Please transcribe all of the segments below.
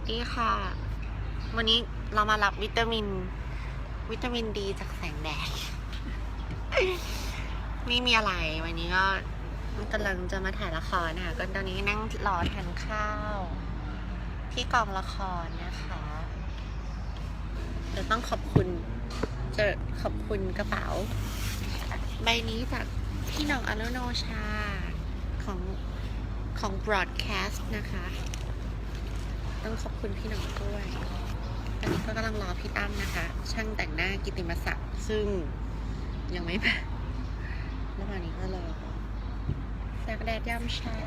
วัสดีค่ะ วันนี้เรามารับวิตามิน วิตามินดีจากแสงแดด ไม่มีอะไร วันนี้ก็กำลังจะมาถ่ายละครนะคะก็ตอนนี้นั่งรอทานข้าว ที่กองละครนะคะจะต้องขอบคุณ จะขอบคุณกระเป๋า ใบนี้จากพี่น้องอโลโนชาของของ broadcast นะคะ ต้องขอบคุณพี่หน้องด้วยตอนนี้ก็กำลังรอพี่ตั้มนะคะ ช่างแต่งหน้ากิติมศักดิ์ซึ่งยังไม่มาระหว่างนี้ก็รอแสงแดดยามเช้า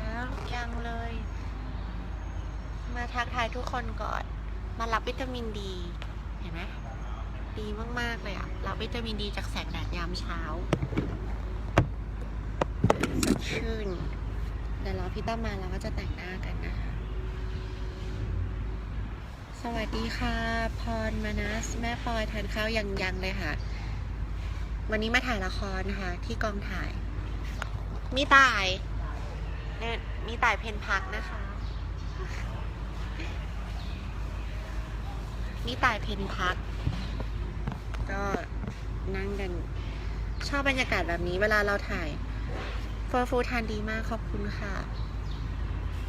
ยังเลย มาทักทายทุกคนก่อน มารับวิตามินดี เห็นไหมดีมากๆเลยอะรับวิตามินดีจากแสงแดดยามเช้าสดชื่นเดี๋ยวรอพี่ตั้มมาแล้วก็จะแต่งหน้ากันนะคะ สวัสดีค่ะ พรมานัส แม่ปอยทานข้าวยังยังเลยค่ะ วันนี้มาถ่ายละครนะคะที่กองถ่าย มีตายเนี่ยมีตายเพนพักนะคะ มีตายเพนพัก ก็นั่งกัน ชอบบรรยากาศแบบนี้เวลาเราถ่ายเฟอร์ฟูทานดีมากขอบคุณค่ะ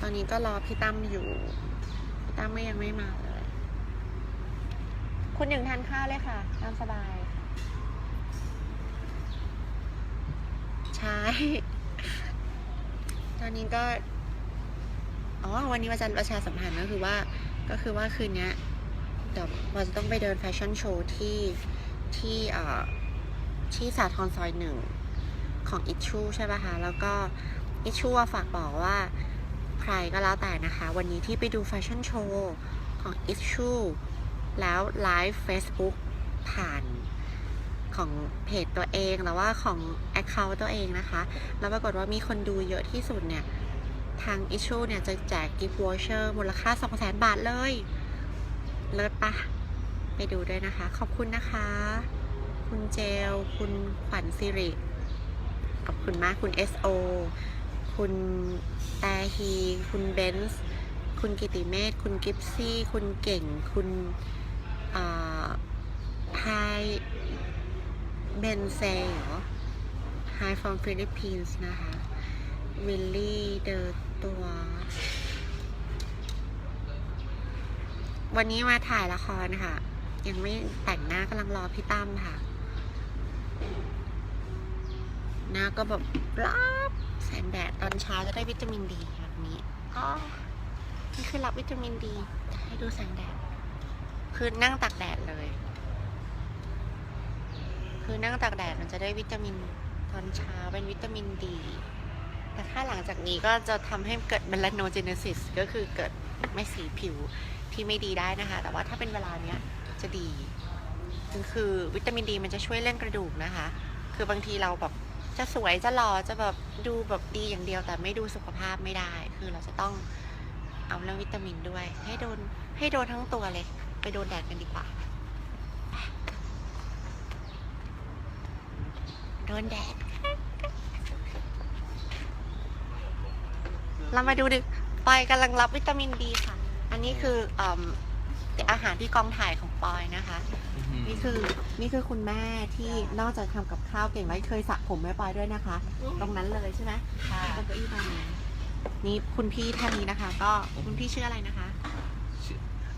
ตอนนี้ก็รอพี่ตั้มอยู่พี่ตั้มก็ยังไม่มาเลย คุณหนึ่งทานข้าวเลยค่ะ ตามสบาย ใช่ ตอนนี้ก็ อ๋อ วันนี้วันจันทร์ประชาสัมพันธ์ก็คือว่า ก็คือว่าคืนนี้เดี๋ยวเราจะต้องไปเดินแฟชั่นโชว์ที่ที่เอ่อที่สาทรซอยหนึ่งของอิชชูใช่ป่ะคะ แล้วก็อิชชูฝากบอกว่าใครก็แล้วแต่นะคะ วันนี้ที่ไปดูแฟชั่นโชว์ของอิชชู แล้วไลฟ์ Facebook ผ่านของเพจตัวเองแล้วว่าของ Account ตัวเองนะคะ แล้วปรากฏว่ามีคนดูเยอะที่สุดเนี่ย ทางอิชชูเนี่ยจะแจกกิฟต์วอเชอร์มูลค่า 200,000 บาทเลย เลิศปะไปดูด้วยนะคะ ขอบคุณนะคะ คุณเจล คุณขวัญสิริ ขอบคุณมาก คุณ SO คุณแตฮี คุณเบนซ์คุณกิติเมธ คุณกิฟซี่ คุณเก่ง คุณ ไฮเบนเซเหรอ Hi from Philippines นะคะวิลลี่เดอตัว วันนี้มาถ่ายละครค่ะ ยังไม่แต่งหน้ากำลังรอพี่ตั้มค่ะ หน้าก็แบบรับแสงแดดตอนเช้าจะได้วิตามินดีแบบนี้อ๋อนี่คือรับวิตามินดีจะให้ดูแสงแดด คือนั่งตากแดดเลย คือนั่งตากแดดมันจะได้วิตามินตอนเช้าเป็นวิตามินดี แต่ถ้าหลังจากนี้ก็จะทำให้เกิดเมลานเจเนซิสก็คือเกิดไม่สีผิวที่ไม่ดีได้นะคะ แต่ว่าถ้าเป็นเวลาเนี้ยจะดีคือคือวิตามินดีมันจะช่วยเรื่องกระดูกนะคะ คือบางทีเราแบบจะสวยจะหล่อจะแบบดูแบบดีอย่างเดียว แต่ไม่ดูสุขภาพไม่ได้ คือเราจะต้องเอาเรื่องวิตามินด้วย ให้โดนให้โดนทั้งตัวเลย ไปโดนแดดกันดีกว่า โดนแดด เรามาดูดิปอยกำลังรับวิตามินดีค่ะ อันนี้คือเอมอาหารที่กองถ่ายของปอยนะคะ นี่คือนี่คือคุณแม่ที่นอกจากทำกับข้าวเก่งแล้วเคยสระผมแม่ปอยด้วยนะคะ ตรงนั้นเลยใช่ไหมค่ะตรงเก้าอี้ตรงนี้นี่คุณพี่ท่านนี้นะคะ ก็คุณพี่ชื่ออะไรนะคะ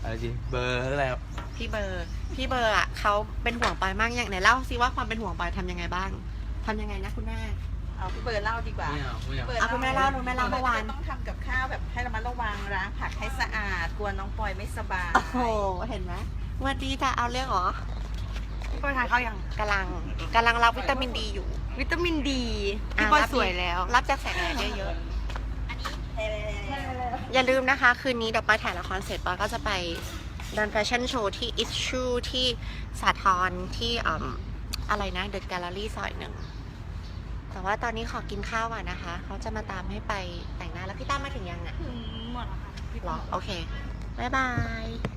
อะไรจีเบอร์อะไรครับพี่เบอร์พี่เบอร์อะเขาเป็นห่วงปอยมากอย่างไหนเล่าซิว่าความเป็นห่วงปอยทำยังไงบ้างทำยังไงนะคุณแม่ เอาพี่เบิร์ดเล่าดีกว่าไม่เอาไม่เอาเบิร์ดอะคุณแม่เล่าคุณแม่เล่าเมื่อวาน ต้องทำกับข้าวแบบให้ระมัดระวังล้างผักให้สะอาดกลัวน้องปอยไม่สบายโอ้โหเห็นไหมวันดีจะเอาเรื่องเหรอพี่ปอยทานข้าวยัง กำลังกำลังรับวิตามินดีอยู่วิตามินดีอะพี่ปอยรับสวยแล้ว รับจากแสงแดดเยอะๆ อ ย่าลืมนะคะ คืนนี้เดี๋ยวปอยถ่ายละครเสร็จปอยก็จะไปเดินแฟชั่นโชว์ที่ Issue ที่สาทรที่อืมอะไรนะเดอะแกลเลอรี่ซอยหนึ่ง แต่ว่าตอนนี้ขอกินข้าวก่อนนะคะ เขาจะมาตามให้ไปแต่งหน้าแล้วพี่ตั้มมาถึงยังอะถึงหมดแล้วค่ะหรอ โอเค บ๊ายบาย